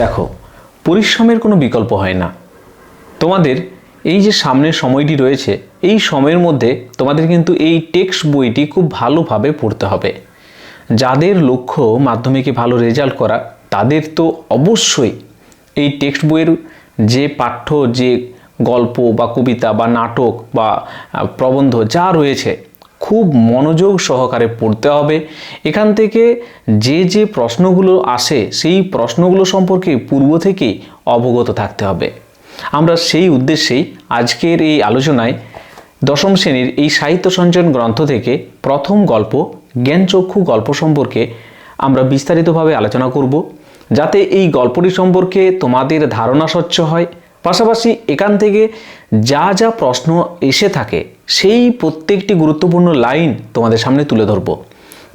দেখো, পরিশ্রমের কোনো বিকল্প হয় না। তোমাদের এই যে সামনের সময়টি রয়েছে, এই সময়ের মধ্যে তোমাদের কিন্তু এই টেক্সট বইটি খুব ভালোভাবে পড়তে হবে। যাদের লক্ষ্য মাধ্যমিকে ভালো রেজাল্ট করা, তাদের তো অবশ্যই এই টেক্সট বইয়ের যে পাঠ্য, যে গল্প বা কবিতা বা নাটক বা প্রবন্ধ যা রয়েছে খুব মনোযোগ সহকারে পড়তে হবে। এখান থেকে যে যে প্রশ্নগুলো আসে, সেই প্রশ্নগুলো সম্পর্কে পূর্ব থেকেই অবগত থাকতে হবে। আমরা সেই উদ্দেশ্যেই আজকের এই আলোচনায় দশম শ্রেণির এই সাহিত্য সঞ্চয়ন গ্রন্থ থেকে প্রথম গল্প, জ্ঞানচক্ষু গল্প সম্পর্কে আমরা বিস্তারিতভাবে আলোচনা করব, যাতে এই গল্পটি সম্পর্কে তোমাদের ধারণা স্বচ্ছ হয়। পাশাপাশি এখান থেকে যা যা প্রশ্ন এসে থাকে সেই প্রত্যেকটি গুরুত্বপূর্ণ লাইন তোমাদের সামনে তুলে ধরব।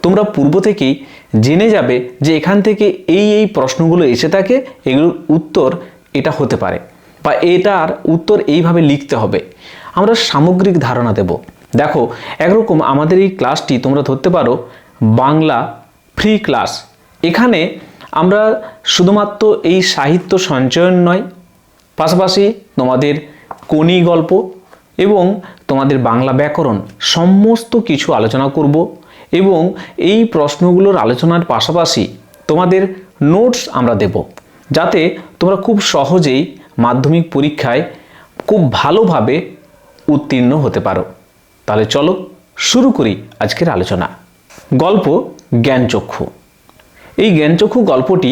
তোমরা পূর্ব থেকেই জেনে যাবে যে এখান থেকে এই এই প্রশ্নগুলো এসে থাকে, এগুলোর উত্তর এটা হতে পারে বা এটার উত্তর এইভাবে লিখতে হবে। আমরা সামগ্রিক ধারণা দেব। দেখো, একরকম আমাদের এই ক্লাসটি তোমরা ধরতে পারো, বাংলা ফ্রি ক্লাস। এখানে আমরা শুধুমাত্র এই সাহিত্য সঞ্চয়ন নয়, পাশাপাশি তোমাদের কোনি গল্প এবং তোমাদের বাংলা ব্যাকরণ সমস্ত কিছু আলোচনা করব এবং এই প্রশ্নগুলোর আলোচনার পাশাপাশি তোমাদের নোটস আমরা দেব, যাতে তোমরা খুব সহজেই মাধ্যমিক পরীক্ষায় খুব ভালোভাবে উত্তীর্ণ হতে পারো। তাহলে চলো শুরু করি আজকের আলোচনা। গল্প জ্ঞানচক্ষু। এই জ্ঞানচক্ষু গল্পটি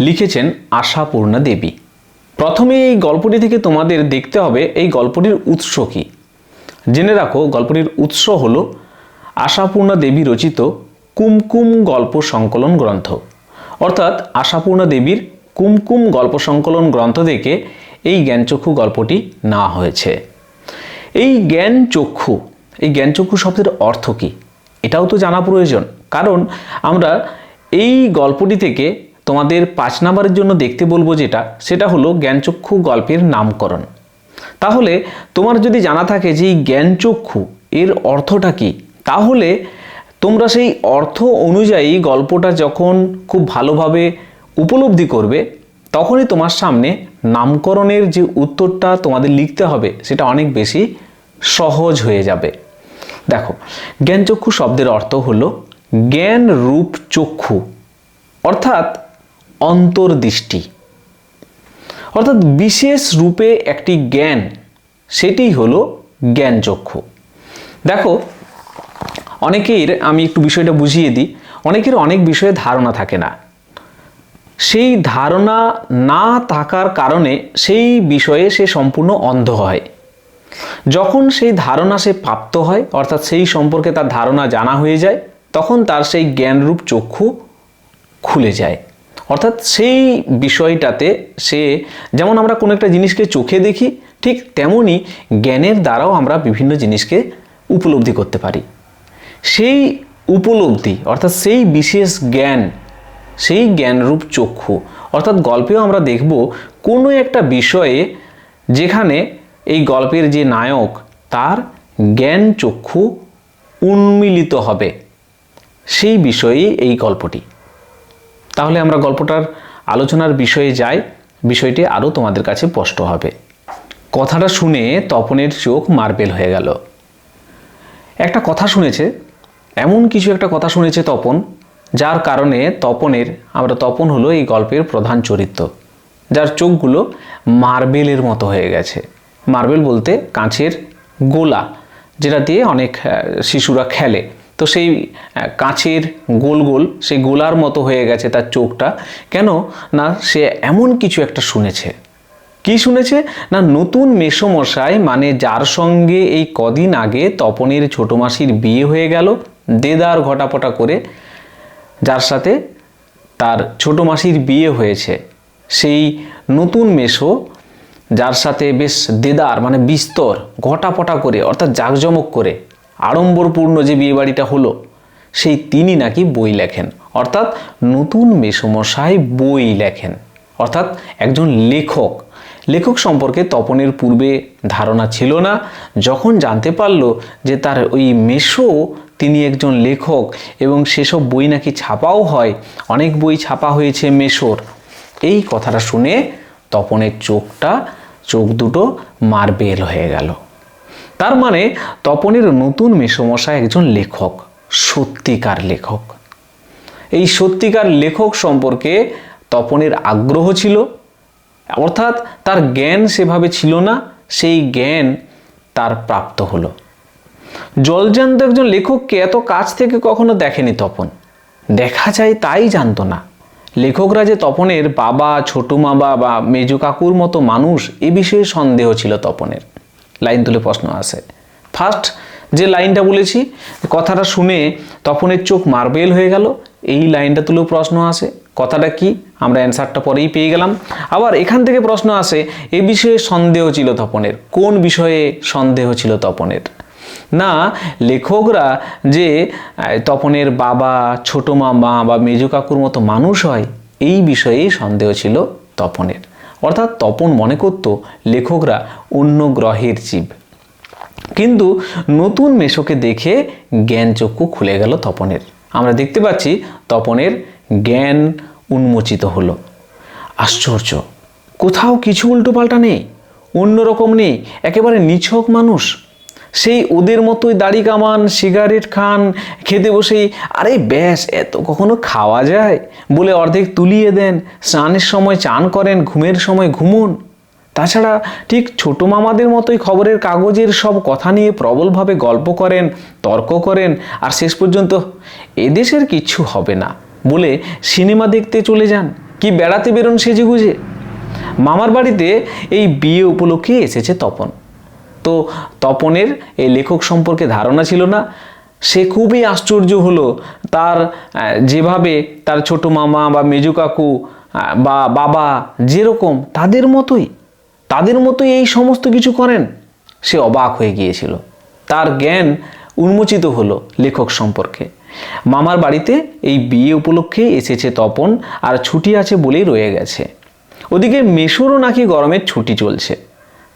লিখেছেন আশাপূর্ণা দেবী। প্রথমে এই গল্পটি থেকে তোমাদের দেখতে হবে এই গল্পটির উৎস কী। জেনে রাখো, গল্পটির উৎস হল আশাপূর্ণা দেবী রচিত কুমকুম গল্প সংকলন গ্রন্থ। অর্থাৎ আশাপূর্ণা দেবীর কুমকুম গল্প সংকলন গ্রন্থ থেকে এই জ্ঞানচক্ষু গল্পটি না হয়েছে। এই জ্ঞান চক্ষু এই জ্ঞানচক্ষু শব্দের অর্থ কী? এটাও তো জানা প্রয়োজন। কারণ আমরা এই গল্পটি থেকে তোমাদের পাঁচ নাম্বারের জন্য দেখতে বলব যেটা, সেটা হলো জ্ঞানচক্ষু গল্পের নামকরণ। তাহলে তোমার যদি জানা থাকে যে এই জ্ঞানচক্ষু, এর অর্থটা কি? তাহলে তোমরা সেই অর্থ অনুযায়ী গল্পটা যখন খুব ভালোভাবে উপলব্ধি করবে, তখনই তোমার সামনে নামকরণের যে উত্তরটা তোমাদের লিখতে হবে, সেটা অনেক বেশি সহজ হয়ে যাবে। দেখো, জ্ঞানচক্ষু শব্দের অর্থ হলো জ্ঞান রূপ চক্ষু অর্থাৎ অন্তর্দৃষ্টি। অর্থাৎ বিশেষ রূপে একটি জ্ঞান, সেটি হলো জ্ঞানচক্ষু। দেখো, অনেকের, আমি একটু বিষয়টা বুঝিয়ে দিই, অনেকের অনেক বিষয়ে ধারণা থাকে না। সেই ধারণা না থাকার কারণে সেই বিষয়ে সে সম্পূর্ণ অন্ধ হয়। যখন সেই ধারণা সে প্রাপ্ত হয়, অর্থাৎ সেই সম্পর্কে তার ধারণা জানা হয়ে যায়, তখন তার সেই জ্ঞানরূপ চক্ষু খুলে যায়। অর্থাৎ সেই বিষয়টাতে সে, যেমন আমরা কোনো একটা জিনিসকে চোখে দেখি, ঠিক তেমনই জ্ঞানের দ্বারাও আমরা বিভিন্ন জিনিসকে উপলব্ধি করতে পারি। সেই উপলব্ধি, অর্থাৎ সেই বিশেষ জ্ঞান, সেই জ্ঞানরূপ চক্ষু, অর্থাৎ গল্পেও আমরা দেখব কোনো একটা বিষয়ে যেখানে এই গল্পের যে নায়ক, তার জ্ঞান চক্ষু উন্মিলিত হবে। সেই বিষয়েই এই গল্পটি। তাহলে আমরা গল্পটার আলোচনার বিষয়ে যাই। বিষয়টি আরও তোমাদের কাছে স্পষ্ট হবে। কথাটা শুনে তপনের চোখ মার্বেল হয়ে গেল। একটা কথা শুনেছে, এমন কিছু একটা কথা শুনেছে তপন, যার কারণে তপনের, আমরা তপন হলো এই গল্পের প্রধান চরিত্র, যার চোখগুলো মার্বেলের মতো হয়ে গেছে। মার্বেল বলতে কাঁচের গোলা, যেটা দিয়ে অনেক শিশুরা খেলে। তো সেই কাঁচের গোল গোল, সেই গোলার মতো হয়ে গেছে তার চোখটা। কেন? না, সে এমন কিছু একটা শুনেছে। কি শুনেছে? না, নতুন মেসমশাই মানে যার সঙ্গে এই কদিন আগে তপনের ছোট মাসির বিয়ে হয়ে গেল, দেদার ঘটাপটা করে, যার সাথে তার ছোট মাসির বিয়ে হয়েছে। সেই নতুন মেশো যার সাথে বেশ দেদার মানে বিস্তর, ঘটাপটা করে, অর্থাৎ জাঁকজমক করে আড়ম্বরপূর্ণ যে বিয়েবাড়িটা হলো, সেই তিনি নাকি বই লেখেন। অর্থাৎ নতুন মেসমশাই বই লেখেন। অর্থাৎ একজন লেখক। লেখক সম্পর্কে তপনের পূর্বে ধারণা ছিল না। যখন জানতে পারল যে তার ওই মেশো তিনি একজন লেখক এবং সেসব বই নাকি ছাপাও হয়, অনেক বই ছাপা হয়েছে মেশোর এই কথাটা শুনে তপনের চোখটা, চোখ দুটো মার্বেল হয়ে গেল। তার মানে তপনের নতুন মেসমশাই একজন লেখক, সত্যিকার লেখক। এই সত্যিকার লেখক সম্পর্কে তপনের আগ্রহ ছিল, অর্থাৎ তার জ্ঞান সেভাবে ছিল না, সেই জ্ঞান তার প্রাপ্ত হলো। জলজান্ত একজন লেখককে এত কাছ থেকে কখনো দেখেনি তপন। দেখা যায় তাই জানতো না। লেখকরা যে তপনের বাবা ছোট মামা বা মেজু কাকুর মতো মানুষ, এ বিষয়ে সন্দেহ ছিল তপনের। লাইন তুলে প্রশ্ন আসে। ফার্স্ট যে লাইনটা বলেছি, কথাটা শুনে তপনের চোখ মার্বেল হয়ে গেল, এই লাইনটা তুলেও প্রশ্ন আসে। কথাটা কি? আমরা অ্যান্সারটা পরেই পেয়ে গেলাম। আবার এখান থেকে প্রশ্ন আসে, এ বিষয়ে সন্দেহ ছিল তপনের। কোন বিষয়ে সন্দেহ ছিল তপনের? না, লেখকরা যে তপনের বাবা, ছোট মামা বা মেজো কাকুর মতো মানুষ হয়, এই বিষয়েই সন্দেহ ছিল তপনের। অর্থাৎ তপন মনে করত লেখকরা অন্য গ্রহের জীব। কিন্তু নতুন মেশোকে দেখে জ্ঞান চক্ষু খুলে গেল তপনের। আমরা দেখতে পাচ্ছি তপনের জ্ঞান উন্মোচিত হলো। আশ্চর্য, কোথাও কিছু উল্টোপাল্টা নেই অন্যরকম নেই, একেবারে নিছক মানুষ। সেই ওদের মতোই দাড়ি কামান সিগারেট খান, খেতে বসেই, আরে ব্যাস, এত কখনো খাওয়া যায়? বলে অর্ধেক তুলিয়ে দেন। স্নানের সময় চান করেন, ঘুমের সময় ঘুমুন। তাছাড়া ঠিক ছোট মামাদের মতোই খবরের কাগজের সব কথা নিয়ে প্রবলভাবে গল্প করেন, তর্ক করেন, আর শেষ পর্যন্ত, এদেশের কিচ্ছু হবে না বলে সিনেমা দেখতে চলে যান। কি বেড়াতে বেরোন সেজেগুজে। মামার বাড়িতে এই বিয়ে উপলক্ষে এসেছে তপন। তো তপনের এই লেখক সম্পর্কে ধারণা ছিল না। সে খুবই আশ্চর্য হলো তার যেভাবে তার ছোট মামা বা মেজু কাকু বা বাবা যেরকম তাদের মতোই তাদের মতোই এই সমস্ত কিছু করেন, সে অবাক হয়ে গিয়েছিল। তার জ্ঞান উন্মোচিত হলো লেখক সম্পর্কে। মামার বাড়িতে এই বিয়ে উপলক্ষে এসেছে তপন, আর ছুটি আছে বলেই রয়ে গেছে। ওদিকে মেশোরও নাকি গরমের ছুটি চলছে।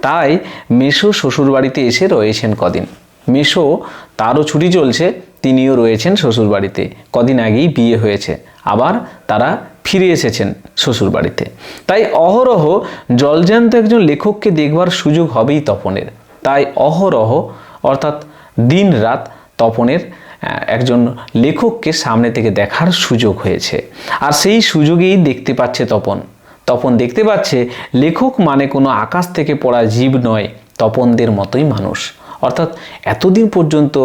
তাই মেশো শ্বশুরবাড়িতে এসে রয়েছেন কদিন। মেশো তারও ছুটি চলছে, তিনিও রয়েছেন শ্বশুরবাড়িতে। কদিন আগেই বিয়ে হয়েছে, আবার তারা ফিরে এসেছেন শ্বশুরবাড়িতে। তাই অহরহ জলজান্ত একজন লেখককে দেখবার সুযোগ হবেই তপনের। তাই অহরহ, অর্থাৎ দিন রাত তপনের একজন লেখককে সামনে থেকে দেখার সুযোগ হয়েছে। আর সেই সুযোগেই দেখতে পাচ্ছে তপন। তপন দেখতে পাচ্ছে, লেখক মানে কোনো আকাশ থেকে পড়া জীব নয়, তপনদের মতোই মানুষ। অর্থাৎ এতদিন পর্যন্ত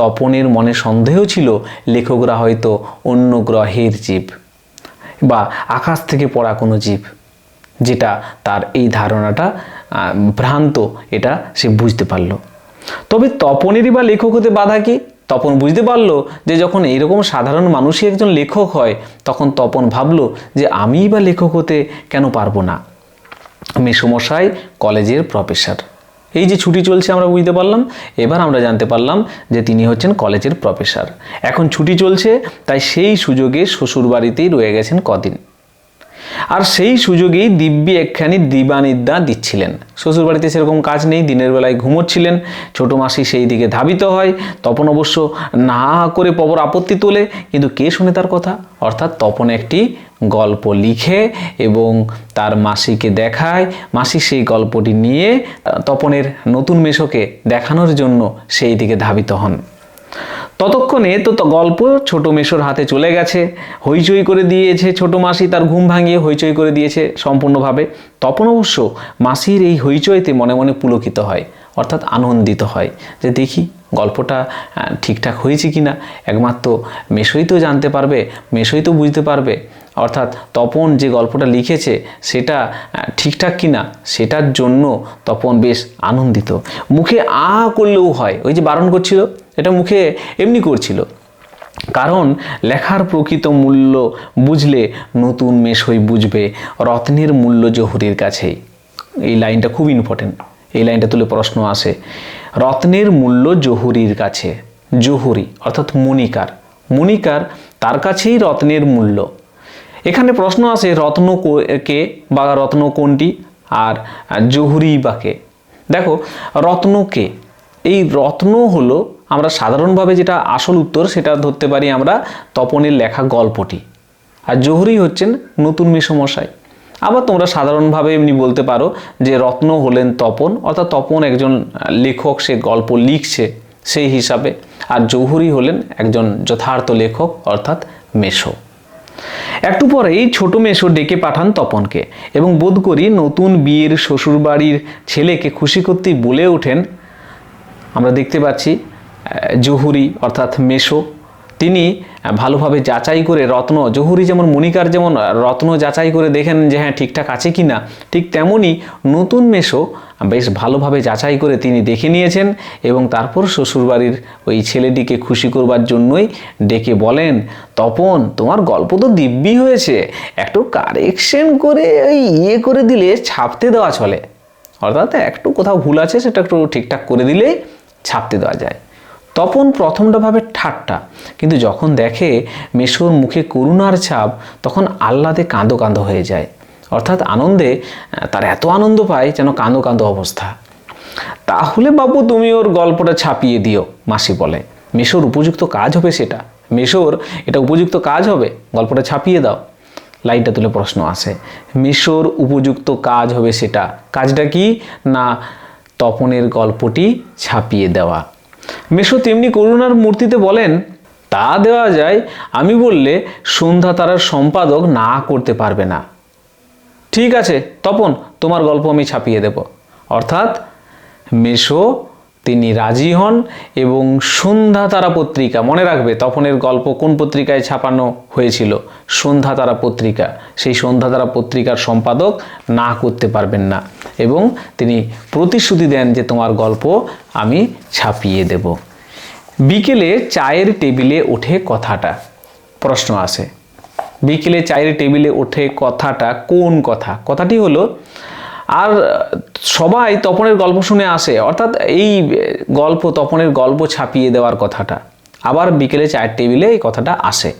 তপনের মনে সন্দেহ ছিল, লেখকরা হয়তো অন্য গ্রহের জীব বা আকাশ থেকে পড়া কোনো জীব, যেটা তার এই ধারণাটা ভ্রান্ত, এটা সে বুঝতে পারল। তবে তপনেরই বা লেখক হতে বাধা কি? তপন বুঝতে পারল যে যখন এইরকম সাধারণ মানুষই একজন লেখক হয়, তখন তপন ভাবলো যে আমিই বা লেখক হতে কেন পারব না। মেসমশাই, কলেজের প্রফেসর। এই যে ছুটি চলছে আমরা বুঝতে পারলাম। এবার আমরা জানতে পারলাম যে তিনি হচ্ছেন কলেজের প্রফেসর। এখন ছুটি চলছে, তাই সেই সুযোগে শ্বশুরবাড়িতেই রয়ে গেছেন কদিন। আর সেই সুযোগেই দিব্যি একখানি দিবানিদ্যা দিচ্ছিলেন। শ্বশুরবাড়িতে সেরকম কাজ নেই, দিনের বেলায় ঘুমোচ্ছিলেন, ছোটো মাসি সেই দিকে ধাবিত হয়, তপন অবশ্য না করে পবর আপত্তি তোলে, কিন্তু কে শুনে তার কথা? অর্থাৎ তপন একটি গল্প লিখে এবং তার মাসিকে দেখায়, মাসি সেই গল্পটি নিয়ে তপনের নতুন মেশোকে দেখানোর জন্য সেই দিকে ধাবিত হন। ততক্ষণে তো গল্প ছোট মেশোর হাতে চলে গেছে। হইচই করে দিয়েছে ছোট মাসি, তার ঘুম ভাঙিয়ে হইচই করে দিয়েছে সম্পূর্ণভাবে। তপন অবশ্য মাসির এই হইচইতে মনে মনে পুলকিত হয়, অর্থাৎ আনন্দিত হয় যে দেখি গল্পটা ঠিকঠাক হয়েছে কি না একমাত্র মেশোই তো জানতে পারবে, মেশোই তো বুঝতে পারবে, অর্থাৎ তপন যে গল্পটা লিখেছে সেটা ঠিকঠাক কি না সেটার জন্য তপন বেশ আনন্দিত। মুখে আ করলেও হয়, ওই যে বারণ করছিল এটা মুখে এমনি করছিল। কারণ লেখার প্রকৃত মূল্য বুঝলে নতুন মেশই বুঝবে, রত্নের মূল্য জহুরির কাছেই। এই লাইনটা খুব ইম্পর্টেন্ট এই লাইনটা তুলে প্রশ্ন আসে, রত্নের মূল্য জহুরির কাছে, জহুরি অর্থাৎ মণিকার। মণিকার তার কাছেই রত্নের মূল্য। এখানে প্রশ্ন আসে, রত্ন কো- বা রত্ন কোনটি? আর আর জহুরি বা কে? দেখো, রত্ন কে? এই রত্ন হলো আমরা সাধারণভাবে যেটা আসল উত্তর সেটা ধরতে পারি আমরা তপনের লেখা গল্পটি। আর জহুরি হচ্ছেন নতুন মেসমশাই। আবার তোমরা সাধারণভাবে এমনি বলতে পারো যে রত্ন হলেন তপন, অর্থাৎ তপন একজন লেখক, সে গল্প লিখছে সেই হিসাবে। আর জহুরি হলেন একজন যথার্থ লেখক, অর্থাৎ মেশো একটু পরেই ছোট মেশো ডেকে পাঠান তপনকে এবং বোধ করি নতুন বিয়ের শ্বশুরবাড়ির ছেলেকে খুশি করতেই বলে ওঠেন। আমরা দেখতে পাচ্ছি জহুরি, অর্থাৎ মেশো, তিনি ভালোভাবে যাচাই করে রত্ন, জহুরি যেমন, মনিকার যেমন রত্ন যাচাই করে দেখেন যে হ্যাঁ ঠিকঠাক আছে কি না ঠিক তেমনই নতুন মেশো বেশ ভালোভাবে যাচাই করে তিনি দেখে নিয়েছেন এবং তারপর শ্বশুরবাড়ির ওই ছেলেটিকে খুশি করবার জন্যই ডেকে বলেন, তপন, তোমার গল্প তো দিব্যি হয়েছে, একটু কারেকশন করে ওই ইয়ে করে দিলে ছাপতে দেওয়া চলে। অর্থাৎ একটু কোথাও ভুল আছে, সেটা একটু ঠিকঠাক করে দিলেই ছাপতে দেওয়া যায়। তপন প্রথমটা ভাবে ঠাট্টা। কিন্তু যখন দেখে মেশোর মুখে করুণার ছাপ, তখন আহ্লাদে কাঁদো কাঁদো হয়ে যায়। অর্থাৎ আনন্দে তার এত আনন্দ পায় যেন কাঁদো কাঁদো অবস্থা। তাহলে বাবু তুমি ওর গল্পটা ছাপিয়ে দিও, মাসি বলে। মেশোর উপযুক্ত কাজ হবে সেটা। মেশোর, এটা উপযুক্ত কাজ হবে? গল্পটা ছাপিয়ে দাও। লাইটটা তুলে প্রশ্ন আসে। মিশর উপযুক্ত কাজ হবে সেটা। কাজটা কি? না, তপনের গল্পটি ছাপিয়ে দেওয়া। মেশো তেমনি করুণার মূর্তিতে বলেন, তা দেওয়া যায়, আমি বললে সন্ধ্যা তারার সম্পাদক না করতে পারবে না। ঠিক আছে, তপন, তোমার গল্প আমি ছাপিয়ে দেব। অর্থাৎ মেশো তিনি রাজি হন এবং সন্ধ্যা তারা পত্রিকা, মনে রাখবে তপনের গল্প কোন পত্রিকায় ছাপানো হয়েছিল? সন্ধ্যা তারা পত্রিকা। সেই সন্ধ্যা তারা পত্রিকার সম্পাদক না করতে পারবেন না এবং তিনি প্রতিশ্রুতি দেন যে তোমার গল্প আমি ছাপিয়ে দেব। বিকেলে চায়ের টেবিলে ওঠে কথাটা। প্রশ্ন আসে, বিকেলে চায়ের টেবিলে ওঠে কথাটা কোন কথা? কথাটি হলো আর সবাই তপনের গল্প শুনে আসে। অর্থাৎ এই গল্প তপনের গল্প ছাপিয়ে দেওয়ার কথাটা। আবার বিকেলে চায়ের টেবিলে এই কথাটা আসে।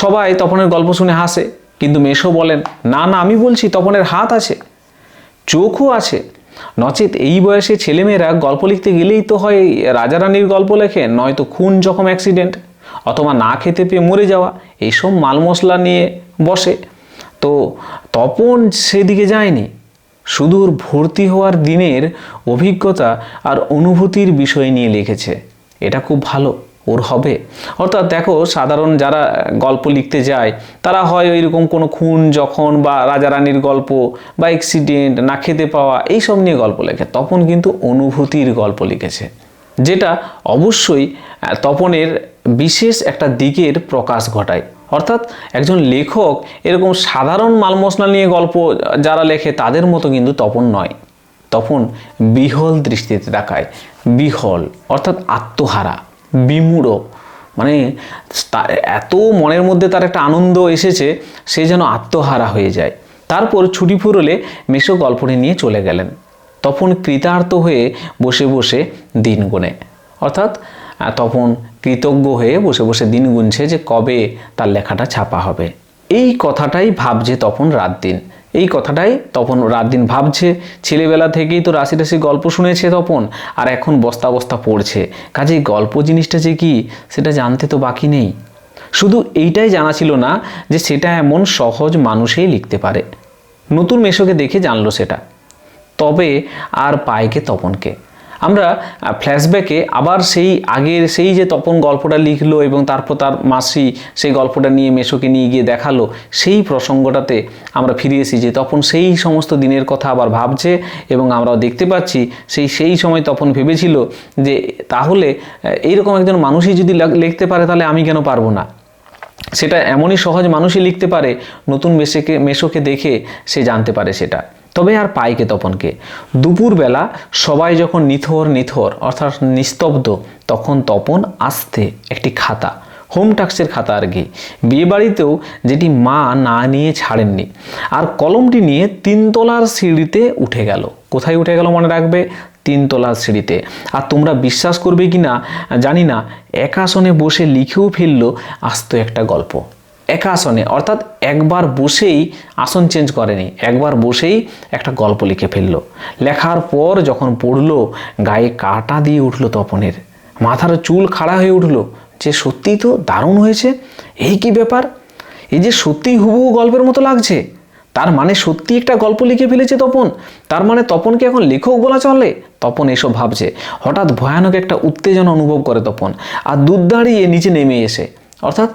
সবাই তপনের গল্প শুনে হাসে, কিন্তু মেশো বলেন, না না, আমি বলছি তপনের হাত আছে, চোখও আছে। নচেত এই বয়সে ছেলেমেয়েরা গল্প লিখতে গেলেই তো হয় রাজা রানীর গল্প লেখে, নয়তো খুন যখন অ্যাক্সিডেন্ট, অথবা না খেতে পেয়ে মরে যাওয়া এইসব মাল মশলা নিয়ে বসে। তো তপন সেদিকে যায়নি। সুদূর ভর্তি হওয়ার দিনের অভিজ্ঞতা আর অনুভূতির বিষয় নিয়ে লিখেছে। এটা খুব ভালো, ওর হবে। অর্থাৎ দেখো, সাধারণ যারা গল্প লিখতে যায়, তারা হয় ওইরকম কোনো খুন, যখন বা রাজা রানীর গল্প বা অ্যাক্সিডেন্ট না খেতে পাওয়া, এইসব নিয়ে গল্প লেখে। তপন কিন্তু অনুভূতির গল্প লিখেছে, যেটা অবশ্যই তপনের বিশেষ একটা দিকের প্রকাশ ঘটায়। অর্থাৎ একজন লেখক এরকম সাধারণ মাল মশলা নিয়ে গল্প যারা লেখে তাদের মতো কিন্তু তপন নয়। তপন বিহল দৃষ্টিতে তাকায়, বিহল, অর্থাৎ আত্মহারা, বিমূঢ়। মানে এত মনের মধ্যে তার একটা আনন্দ এসেছে সে যেন আত্মহারা হয়ে যায়। তারপর ছুটি ফুরলে মেশো গল্পটি নিয়ে চলে গেলেন। তপন কৃতার্থ হয়ে বসে বসে দিন গুনে অর্থাৎ তখন কৃতজ্ঞ হয়ে বসে বসে দিন গুনছে যে কবে তার লেখাটা ছাপা হবে। এই কথাটাই ভাবছে তপন রাত দিন এই কথাটাই তপন রাত দিন ভাবছে। ছেলেবেলা থেকেই তো রাশি রাশি গল্প শুনেছে তপন, আর এখন বস্তা বস্তা পড়ছে। কাজেই গল্প জিনিসটা যে কি, সেটা জানতে তো বাকি নেই। শুধু এইটাই জানা ছিল না যে সেটা এমন সহজ মানুষেই লিখতে পারে। নতুন মেশোকে দেখে জানলো সেটা। তবে আর পায়কে তপনকে। আমরা ফ্ল্যাশব্যাকে আবার সেই আগের সেই যে তপন গল্পটা লিখলো এবং তারপর তার মাসি সেই গল্পটা নিয়ে মেশোকে নিয়ে গিয়ে দেখাল, সেই প্রসঙ্গটাতে আমরা ফিরে এসেছি যে তপন সেই সমস্ত দিনের কথা আবার ভাবছে এবং আমরাও দেখতে পাচ্ছি সেই সেই সময় তপন ভেবেছিল যে তাহলে এইরকম একজন মানুষই যদি লিখতে পারে তাহলে আমি কেন পারব না? সেটা এমনই সহজ মানুষই লিখতে পারে, নতুন মেশোকে মেশোকে দেখে সে জানতে পারে সেটা। তবে আর পাইকে তপনকে? দুপুরবেলা সবাই যখন নিথর নিথর, অর্থাৎ নিস্তব্ধ, তখন তপন আসতে একটি খাতা, হোম টাক্সের খাতা আর কি, বিয়েবাড়িতেও যেটি মা না নিয়ে ছাড়েননি, আর কলমটি নিয়ে তিনতলার সিঁড়িতে উঠে গেল। কোথায় উঠে গেল মনে রাখবে? তিনতলার সিঁড়িতে। আর তোমরা বিশ্বাস করবে কি না জানি না, এক আসনে বসে লিখেও ফেলল আস্ত একটা গল্প। এক আসনে, অর্থাৎ একবার বসেই আসন চেঞ্জ করেনি, একবার বসেই একটা গল্প লিখে ফেলল। লেখার পর যখন পড়ল, গায়ে কাটা দিয়ে উঠল তপনের, মাথার চুল খাড়া হয়ে উঠল, যে সত্যিই তো দারুণ হয়েছে, এই কি ব্যাপার? এই যে সত্যিই হুবহু গল্পের মতো লাগছে। তার মানে সত্যি একটা গল্প লিখে ফেলেছে তপন। তার মানে তপনকে এখন লেখক বলা চলে, তপন এসব ভাবছে। হঠাৎ ভয়ানক একটা উত্তেজনা অনুভব করে তপন, আর দুধ দাঁড়িয়ে নিচে নেমে এসে অর্থাৎ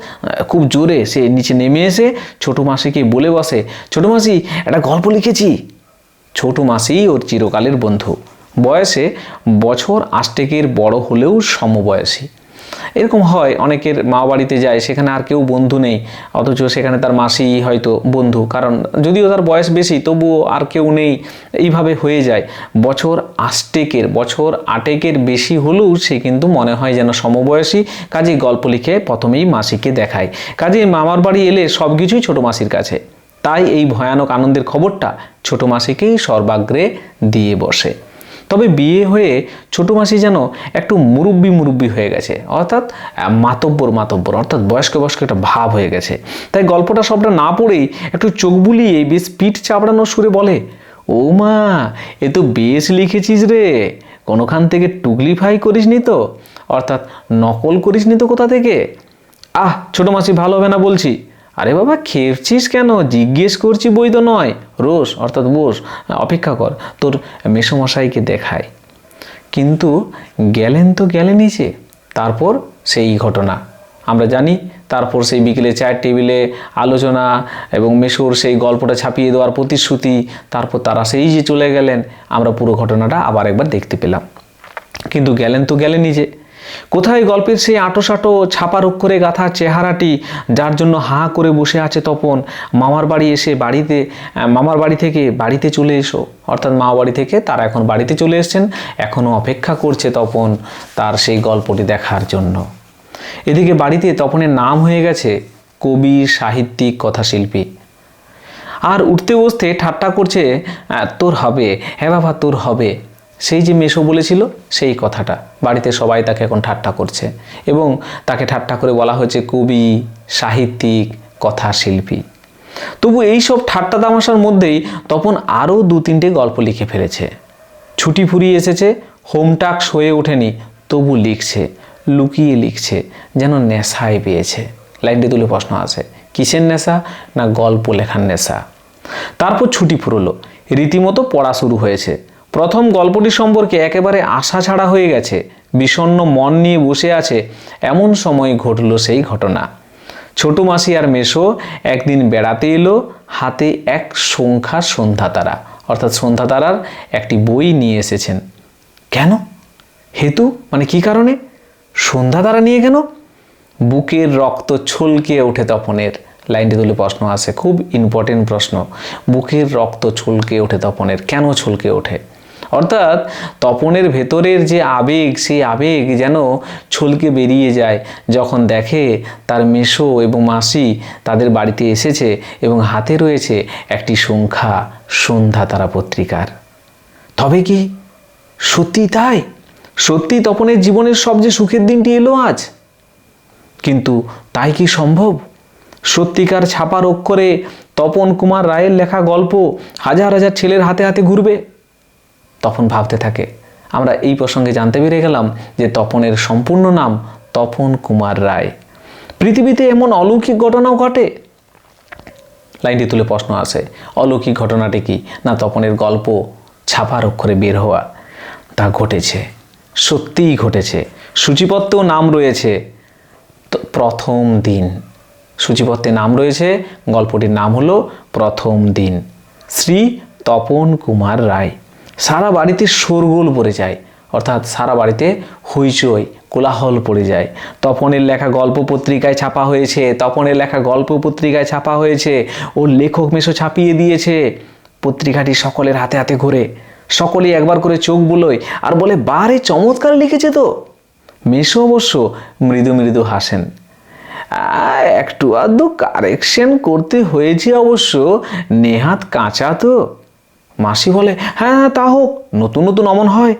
খুব জোরে সে নিচে নেমে এসে ছোটো মাসিকে বলে বসে, ছোটো মাসি, একটা গল্প লিখেছি। ছোটো মাসি ওর চিরকালের বন্ধু। বয়সে বছর আষ্টেকের বড় হলেও সমবয়সী। এরকম হয়, অনেকের মা বাড়িতে যায়, সেখানে আর কেউ বন্ধু নেই, অথচ সেখানে তার মাসি হয়তো বন্ধু, কারণ যদিও তার বয়স বেশি, তবুও আর কেউ নেই, এইভাবে হয়ে যায়। বছর আষ্টেকের, বছর আটেকের বেশি হলেও সে কিন্তু মনে হয় যেন সমবয়সী কাজেই গল্প লিখে প্রথমেই মাসিকে দেখায়। কাজে মামার বাড়ি এলে সব কিছুই ছোটো মাসির কাছে। তাই এই ভয়ানক আনন্দের খবরটা ছোট মাসিকেই সর্বাগ্রে দিয়ে বসে। তবে বিয়ে হয়ে ছোট মাসি যেন একটু মুরব্বি মুরব্বি হয়ে গেছে, অর্থাৎ মাতব্বর মাতব্বর, অর্থাৎ বয়স্ক বয়স্ক একটা ভাব হয়ে গেছে। তাই গল্পটা সবটা না পড়েই একটু চোখ বুলিয়ে বেশ পিঠ চাপড়ানোর সুরে বলে, ও মা, এ তো বেশ লিখেছিস রে, কোনোখান থেকে টুকলিফাই করিসনি তো, অর্থাৎ নকল করিসনি তো কোথা থেকে? আহ, ছোট মাসি ভালো হবে না বলছি। আরে বাবা, খেপছিস কেন? জিজ্ঞেস করছি বই তো নয়। রোজ অর্থাৎ বস অপেক্ষা কর, তোর মেসমশাইকে দেখায় কিন্তু গেলেন তো গেলেন নিচে তারপর সেই ঘটনা। আমরা জানি, তারপর সেই বিকেলে চায়ের টেবিলে আলোচনা এবং মেশোর সেই গল্পটা ছাপিয়ে দেওয়ার প্রতিশ্রুতি, তারপর তারা সেই যে চলে গেলেন, আমরা পুরো ঘটনাটা আবার একবার দেখতে পেলাম। কিন্তু গেলেন তো গেলেন নিজে কোথায় গল্পের সেই আটোসাটো ছাপার অক্ষরে গাথা চেহারাটি, যার জন্য হা করে বসে আছে তপন? মামার বাড়ি এসে বাড়িতে মামার বাড়ি থেকে বাড়িতে চলে এসো। অর্থাৎ মা বাড়ি থেকে তারা এখন বাড়িতে চলে এসেছেন এখনও অপেক্ষা করছে তপন তার সেই গল্পটি দেখার জন্য। এদিকে বাড়িতে তপনের নাম হয়ে গেছে, কবি, সাহিত্যিক, কথাশিল্পী। আর উঠতে বসতে ঠাট্টা করছে তোর হবে হ্যাঁ বাবা, তোর হবে। সেই যে মেশো বলেছিল, সেই কথাটা। বাড়িতে সবাই তাকে এখন ঠাট্টা করছে এবং তাকে ঠাট্টা করে বলা হয়েছে কবি, সাহিত্যিক কথা শিল্পী তবু এই সব ঠাট্টা তামাশার মধ্যেই তখন আরও দু তিনটে গল্প লিখে ফেলেছে। ছুটি ফুরিয়ে এসেছে হোমটাক্স হয়ে ওঠেনি, তবু লিখছে, লুকিয়ে লিখছে, যেন নেশায় পেয়েছে। লাইনটি তুলে প্রশ্ন আছে, কিসের নেশা না গল্প লেখার নেশা? তারপর ছুটি ফুরলো। রীতিমতো পড়া শুরু হয়েছে। প্রথম গল্পটি সম্পর্কে একেবারে আশা ছাড়া হয়ে গেছে। বিষণ্ণ মন নিয়ে বসে আছে, এমন সময় ঘটল সেই ঘটনা। ছোট মাসি আর মেশো একদিন বেড়াতে এলো, হাতে এক সংখ্যা সন্ধ্যা তারা, অর্থাৎ সন্ধ্যা তারার একটি বই নিয়ে এসেছেন। কেন? হেতু? মানে কি কারণে? সন্ধ্যা তারা নিয়ে কেন? বুকের রক্ত ছলকে ওঠে তপনের। লাইনটি তুলে প্রশ্ন আছে খুব ইম্পর্টেন্ট প্রশ্ন। বুকের রক্ত ছলকে ওঠে তপনের। কেন ছলকে ওঠে? অর্থাৎ তপনের ভেতরের যে আবেগ, সেই আবেগ যেন ছলকে বেরিয়ে যায়। যখন দেখে তার মেশো এবং মাসি তাদের বাড়িতে এসেছে এবং হাতে রয়েছে একটি সংখ্যা সন্ধ্যা তারা পত্রিকার। তবে কি সত্যি তাই? সত্যি তপনের জীবনের সবচেয়ে সুখের দিনটি এলো আজ? কিন্তু তাই কি সম্ভব? সত্যিকার ছাপার অক্ষরে তপন কুমার রায়ের লেখা গল্প হাজার হাজার ছেলের হাতে হাতে ঘুরবে। তপন ভাবতে থাকে। আমরা এই প্রসঙ্গে জানতে পেরে গেলাম যে তপনের সম্পূর্ণ নাম তপন কুমার রায়। পৃথিবীতে এমন অলৌকিক ঘটনাও ঘটে? লাইনটি তুলে প্রশ্ন আসে অলৌকিক ঘটনাটি কি? না তপনের গল্প ছাপার অক্ষরে বের হওয়া? তা ঘটেছে, সত্যিই ঘটেছে। সূচিপত্রেও নাম রয়েছে প্রথম দিন। সূচিপত্রে নাম রয়েছে, গল্পটির নাম হলো প্রথম দিন। শ্রী তপন কুমার রায়। সারা বাড়িতে শোরগোল পড়ে যায়। অর্থাৎ সারা বাড়িতে হইচই, কোলাহল পড়ে যায়। তপনের লেখা গল্প পত্রিকায় ছাপা হয়েছে, তপনের লেখা গল্প পত্রিকায় ছাপা হয়েছে, ওর লেখক মেশো ছাপিয়ে দিয়েছে। পত্রিকাটি সকলের হাতে হাতে ঘোরে, সকলেই একবার করে চোখ বুলোয়, আর বলে, বারে, চমৎকার লিখেছে তো। মেশো অবশ্য মৃদু মৃদু হাসেন। একটু আধটু কারেকশন করতে হয়েছে অবশ্য, নেহাত কাঁচা তো। মাসি বলে হ্যাঁ তা হোক, নতুন নতুন অমন হয়।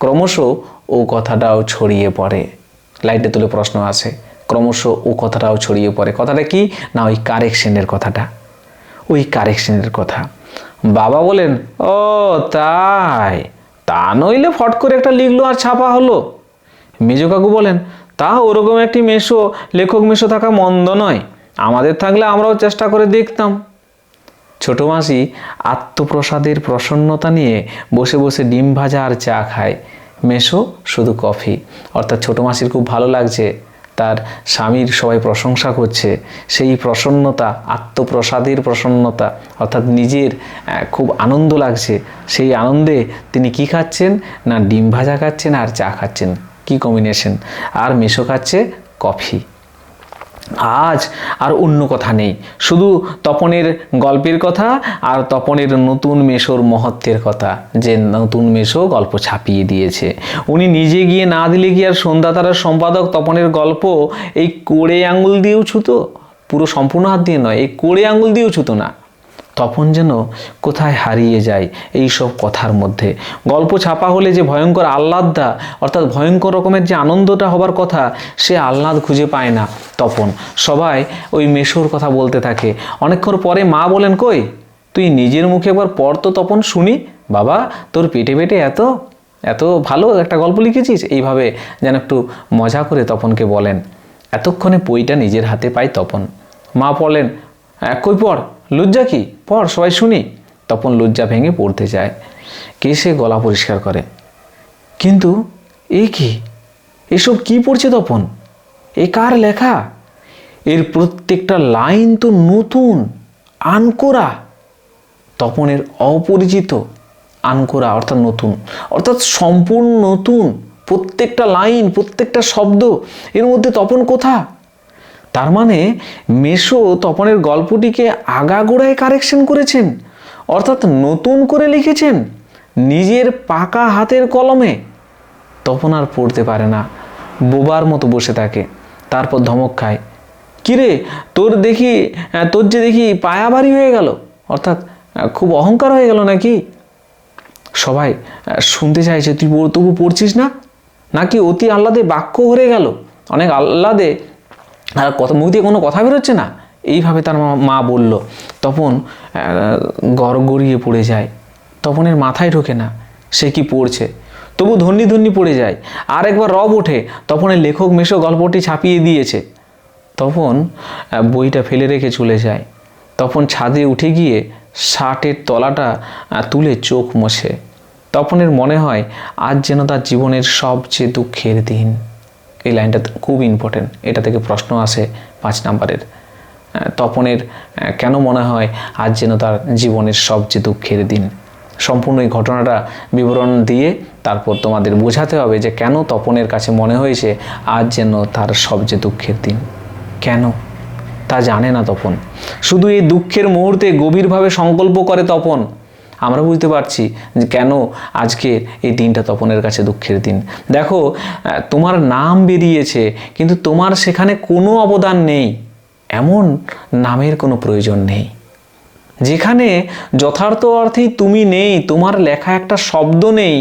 ক্রমশ ও কথাটাও ছড়িয়ে পড়ে। লাইটে তুলে প্রশ্ন আছে, ক্রমশ ও কথাটাও ছড়িয়ে পড়ে। কথাটা কি? না, ওই কারেকশনের কথাটা। ওই কারেকশনের কথা। বাবা বলেন, ও, তাই। তা নইলে ফট করে একটা লিখলো আর ছাপা হলো। মেজো কাকু বলেন, তা ওরকম একটি মেশো লেখক মেশো থাকা মন্দ নয়। আমাদের থাকলে আমরাও চেষ্টা করে দেখতাম। ছোট মাসি আত্মপ্রসাদের প্রসন্নতা নিয়ে বসে বসে ডিম ভাজা আর চা খায়। মেশো শুধু কফি। অর্থাৎ ছোট মাসির খুব ভালো লাগছে। তার স্বামীর সবাই প্রশংসা করছে। সেই প্রসন্নতা, আত্মপ্রসাদের প্রসন্নতা, অর্থাৎ নিজের খুব আনন্দ লাগছে। সেই আনন্দে তিনি কি খাচ্ছেন? না ডিম ভাজা খাচ্ছেন আর চা খাচ্ছেন। কি কম্বিনেশন আর মেশো খাচ্ছে কফি। আজ আর অন্য কথা নেই। শুধু তপনের গল্পের কথা আর তপনের নতুন মেশোর মহত্বের কথা, যে নতুন মেশো গল্প ছাপিয়ে দিয়েছে। উনি নিজে গিয়ে না দিলে কি আর সন্ধ্যাতারার সম্পাদক তপনের গল্প এই কোড়ে আঙুল দিয়েও ছুতো? পুরো সম্পূর্ণ হাত দিয়ে নয়, এই কোড়ে আঙুল দিয়েও ছুতো না। তখন যেন কোথায় হারিয়ে যায় এই সব কথার মধ্যে। গল্প ছাপা হলে যে ভয়ঙ্কর আহ্লাদটা অর্থাৎ ভয়ঙ্কর রকমের যে আনন্দটা হবার কথা সে আহ্লাদ খুঁজে পায় না তপন। সবাই ওই মেশোর কথা বলতে থাকে। অনেকক্ষণ পরে মা বলেন কই তুই নিজের মুখে একবার পড় তো তপন শুনি। বাবা তোর পেটে পেটে এত এত ভালো একটা গল্প লিখেছিস। এইভাবে যেন একটু মজা করে তপনকে বলেন। এতক্ষণে বইটা নিজের হাতে পায় তপন। মা "আহ, কই পড়? লজ্জা কি? পড় সবাই শুনি। তপন লজ্জা ভেঙে পড়তে যায়। কে সে গলা পরিষ্কার করে? কিন্তু এ কি? এসব কি পড়ছে তপন? এ কার লেখা? এর প্রত্যেকটা লাইন তো নতুন, আনকোরা। তপনের অপরিচিত আনকোরা, অর্থাৎ নতুন। অর্থাৎ সম্পূর্ণ নতুন। প্রত্যেকটা লাইন, প্রত্যেকটা শব্দ, এর মধ্যে তপন কোথা? তার মানে মেশো তপনের গল্পটিকে আগাগোড়ায় কারেকশন করেছেন, অর্থাৎ নতুন করে লিখেছেন নিজের পাকা হাতের কলমে। তপন আর পড়তে পারে না, বোবার মতো বসে থাকে, তারপর ধমক খায়, কিরে, তোর দেখি তোর যে দেখি পায়া ভারী হয়ে গেল, অর্থাৎ খুব অহংকার হয়ে গেল নাকি? সবাই শুনতে চাইছে, তুই তবু পড়ছিস না? নাকি অতি আহ্লাদে বাক্য হয়ে গেল? অনেক আহ্লাদে আর কথা মুখ দিয়ে কোনো কথা বেরোচ্ছে না। এইভাবে তার মা- বলল। তখন গড়গড়িয়ে পড়ে যায়। তপনের মাথায় ঢোকে না। সে কি পড়ছে? তবু ধন্যি ধন্যি পড়ে যায়। আর একবার রব ওঠে। তপনের লেখক মেশো গল্পটি ছাপিয়ে দিয়েছে। তখন বইটা ফেলে রেখে চলে যায়। তখন ছাদে উঠে গিয়ে শার্টের তলাটা তুলে চোখ মোছে। তপনের মনে হয়, আজ যেন তার জীবনের সবচেয়ে দুঃখের দিন। এই লাইনটা খুব ইম্পর্টেন্ট এটা থেকে প্রশ্ন আসে পাঁচ নাম্বারের। তপনের কেন মনে হয় আজ যেন তার জীবনের সবচেয়ে দুঃখের দিন? সম্পূর্ণ এই ঘটনাটা বিবরণ দিয়ে তারপর তোমাদের বোঝাতে হবে যে কেন তপনের কাছে মনে হয়েছে আজ যেন তার সবচেয়ে দুঃখের দিন। কেন? তা জানে না তপন। শুধু এই দুঃখের মুহূর্তে গভীরভাবে সংকল্প করে তপন। আমরা বুঝতে পারছি যে কেন আজকে এই দিনটা তপনের কাছে দুঃখের দিন। দেখো তোমার নাম বেরিয়েছে, কিন্তু তোমার সেখানে কোনো অবদান নেই। এমন নামের কোনো প্রয়োজন নেই। যেখানে যথার্থ অর্থেই তুমি নেই, তোমার লেখা একটা শব্দ নেই,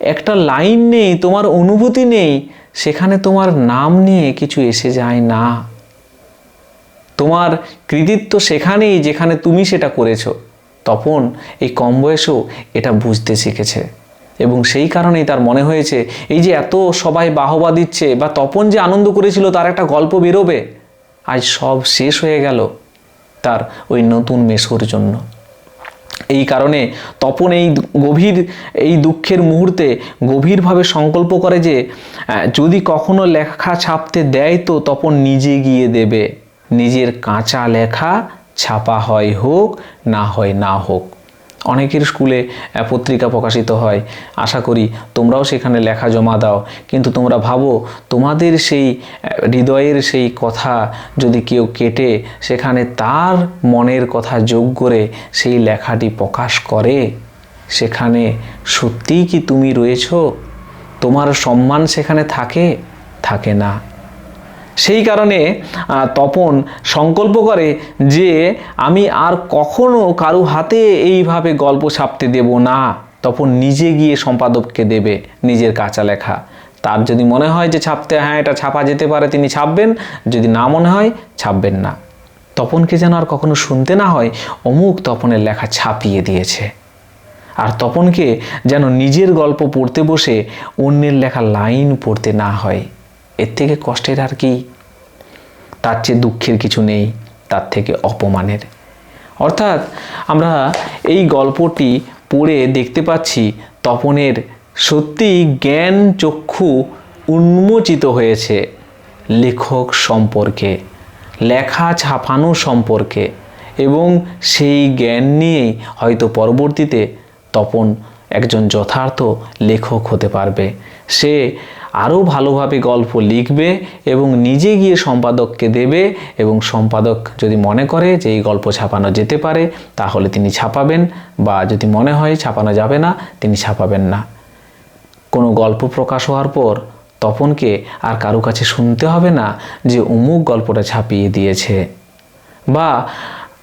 একটা লাইন নেই, তোমার অনুভূতি নেই, সেখানে তোমার নাম নিয়ে কিছু এসে যায় না। তোমার কৃতিত্ব সেখানেই যেখানে তুমি সেটা করেছ। তপন এই কম বয়সেও এটা বুঝতে শিখেছে। এবং সেই কারণেই তার মনে হয়েছে, এই যে এত সবাই বাহবা দিচ্ছে বা তপন যে আনন্দ করেছিল তার একটা গল্প বেরোবে, আজ সব শেষ হয়ে গেল তার ওই নতুন মেশোর জন্য। এই কারণে তপন এই গভীর, এই দুঃখের মুহূর্তে গভীরভাবে সংকল্প করে যে যদি কখনো লেখা ছাপতে দেয় তো তপন নিজে গিয়ে দেবে, নিজের কাঁচা লেখা ছাপা হয় হোক, না হয় না হোক। অনেকের স্কুলে পত্রিকা প্রকাশিত হয়। আশা করি তোমরাও সেখানে লেখা জমা দাও। কিন্তু তোমরা ভাবো, তোমাদের সেই হৃদয়ের সেই কথা যদি কেউ কেটে, সেখানে তার মনের কথা যোগ করে সেই লেখাটি প্রকাশ করে, সেখানে সত্যিই কি তুমি রয়েছো? তোমার সম্মান সেখানে থাকে? থাকে না। সেই কারণে তপন সংকল্প করে যে আমি আর কখনো কারও হাতে এইভাবে গল্প ছাপতে দেব না। তপন নিজে গিয়ে সম্পাদককে দেবে নিজের কাঁচা লেখা তার যদি মনে হয় যে ছাপতে হ্যাঁ এটা ছাপা যেতে পারে, তিনি ছাপবেন। যদি না মনে হয়, ছাপবেন না। তপনকে যেন আর কখনো শুনতে না হয়, অমুক তপনের লেখা ছাপিয়ে দিয়েছে। আর তপনকে যেন নিজের গল্প পড়তে বসে অন্যের লেখা লাইন পড়তে না হয়। এর থেকে কষ্টের আর কি? তার চেয়ে দুঃখের কিছু নেই, তার থেকে অপমানের। অর্থাৎ আমরা এই গল্পটি পড়ে দেখতে পাচ্ছি তপনের সত্যিই জ্ঞান চক্ষু উন্মোচিত হয়েছে লেখক সম্পর্কে, লেখা ছাপানো সম্পর্কে এবং সেই জ্ঞান নিয়েই হয়তো পরবর্তীতে তপন একজন যথার্থ লেখক হতে পারবে। সে আরও ভালোভাবে গল্প লিখবে এবং নিজে গিয়ে সম্পাদককে দেবে এবং সম্পাদক যদি মনে করে যে এই গল্প ছাপানো যেতে পারে, তাহলে তিনি ছাপাবেন বা যদি মনে হয় ছাপানো যাবে না, তিনি ছাপাবেন না। কোনো গল্প প্রকাশ হওয়ার পর তপনকে আর কারও কাছে শুনতে হবে না যে অমুক গল্পটা ছাপিয়ে দিয়েছে। বা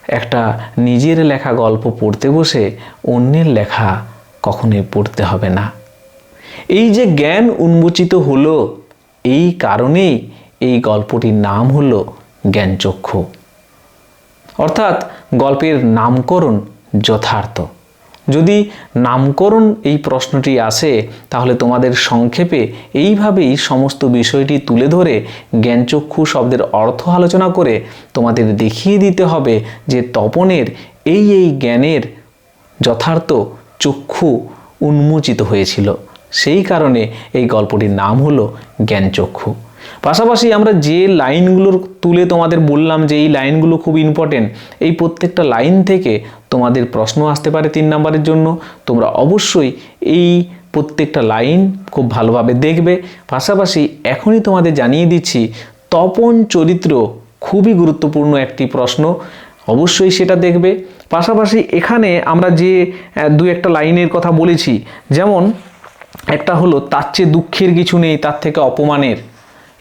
একটা নিজের লেখা গল্প পড়তে বসে অন্যের লেখা কখনোই পড়তে হবে না। এই যে জ্ঞান উন্মোচিত হলো, এই কারণেই এই গল্পটির নাম হলো জ্ঞানচক্ষু অর্থাৎ গল্পের নামকরণ যথার্থ। যদি নামকরণ এই প্রশ্নটি আসে, তাহলে তোমাদের সংক্ষেপে এইভাবেই সমস্ত বিষয়টি তুলে ধরে জ্ঞানচক্ষু শব্দের অর্থ আলোচনা করে তোমাদের দেখিয়ে দিতে হবে যে তপনের এই এই জ্ঞানের যথার্থ চক্ষু উন্মোচিত হয়েছিল। সেই কারণে এই গল্পটির নাম হলো জ্ঞানচক্ষু। পাশাপাশি আমরা যে লাইনগুলোর তুলে তোমাদের বললাম যে এই লাইনগুলো খুব ইম্পর্টেন্ট এই প্রত্যেকটা লাইন থেকে তোমাদের প্রশ্ন আসতে পারে তিন নাম্বারের জন্য। তোমরা অবশ্যই এই প্রত্যেকটা লাইন খুব ভালোভাবে দেখবে। পাশাপাশি এখনই তোমাদের জানিয়ে দিচ্ছি, তপন চরিত্র খুবই গুরুত্বপূর্ণ একটি প্রশ্ন, অবশ্যই সেটা দেখবে। পাশাপাশি এখানে আমরা যে দু একটা লাইনের কথা বলেছি, যেমন একটা হলো, তার চেয়ে দুঃখের কিছু নেই, তার থেকে অপমানের।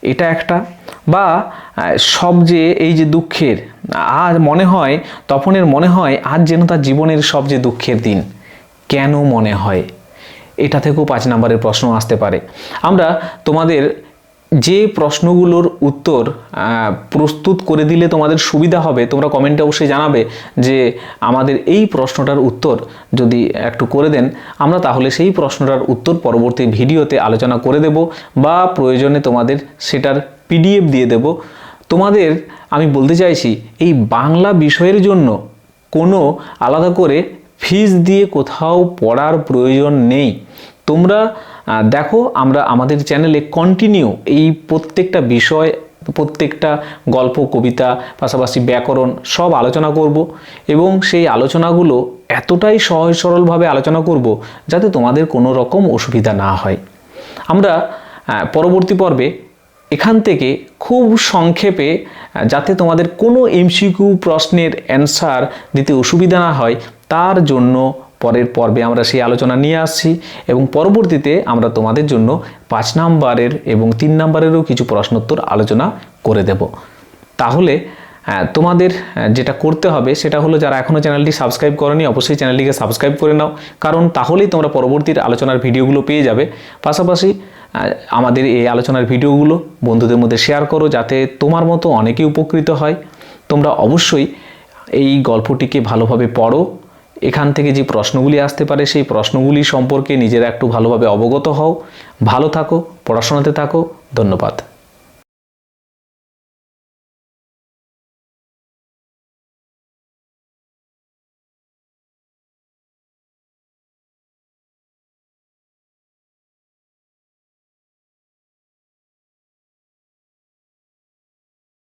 এটা একটা। বা সব যে এই যে দুঃখের আজ মনে হয়, তপনের মনে হয় আজ যেন তার জীবনের সবচেয়ে দুঃখের দিন। কেন মনে হয়? এটা থেকেও পাঁচ নম্বরের প্রশ্ন আসতে পারে। আমরা তোমাদের যে প্রশ্নগুলোর উত্তর প্রস্তুত করে দিলে তোমাদের সুবিধা হবে, তোমরা কমেন্টে অবশ্যই জানাবে যে আমাদের এই প্রশ্নটার উত্তর যদি একটু করে দেন, আমরা তাহলে সেই প্রশ্নটার উত্তর পরবর্তী ভিডিওতে আলোচনা করে দেব বা প্রয়োজনে তোমাদের সেটার পিডিএফ দিয়ে দেব। তোমাদের আমি বলতে চাইছি, এই বাংলা বিষয়ের জন্য কোনো আলাদা করে ফিজ দিয়ে কোথাও পড়ার প্রয়োজন নেই। তোমরা দেখো, আমরা আমাদের চ্যানেলে কন্টিনিউ এই প্রত্যেকটা বিষয়, প্রত্যেকটা গল্প, কবিতা, পাশাপাশি ব্যাকরণ সব আলোচনা করব এবং সেই আলোচনাগুলো এতটাই সহজ সরলভাবে আলোচনা করব যাতে তোমাদের কোনো রকম অসুবিধা না হয়। আমরা পরবর্তী পর্বে এখান থেকে খুব সংক্ষেপে যাতে তোমাদের কোনো এমসিকিউ প্রশ্নের অ্যান্সার দিতে অসুবিধা না হয়, তার জন্য পরের পর্বে আমরা সেই আলোচনা নিয়ে আসছি এবং পরবর্তীতে আমরা তোমাদের জন্য পাঁচ নাম্বারের এবং তিন নাম্বারেরও কিছু প্রশ্নোত্তর আলোচনা করে দেব। তাহলে তোমাদের যেটা করতে হবে সেটা হলো যারা এখনও চ্যানেলটি সাবস্ক্রাইব করেনি, অবশ্যই চ্যানেলটিকে সাবস্ক্রাইব করে নাও। কারণ তাহলেই তোমরা পরবর্তীর আলোচনার ভিডিওগুলো পেয়ে যাবে। পাশাপাশি আমাদের এই আলোচনার ভিডিওগুলো বন্ধুদের মধ্যে শেয়ার করো যাতে তোমার মতো অনেকেই উপকৃত হয়। তোমরা অবশ্যই এই গল্পটিকে ভালোভাবে পড়ো এখান থেকে যে প্রশ্নগুলি আসতে পারে, সেই প্রশ্নগুলি সম্পর্কে নিজেরা একটু ভালোভাবে অবগত হও। ভালো থাকো, পড়াশোনাতে থাকো। ধন্যবাদ।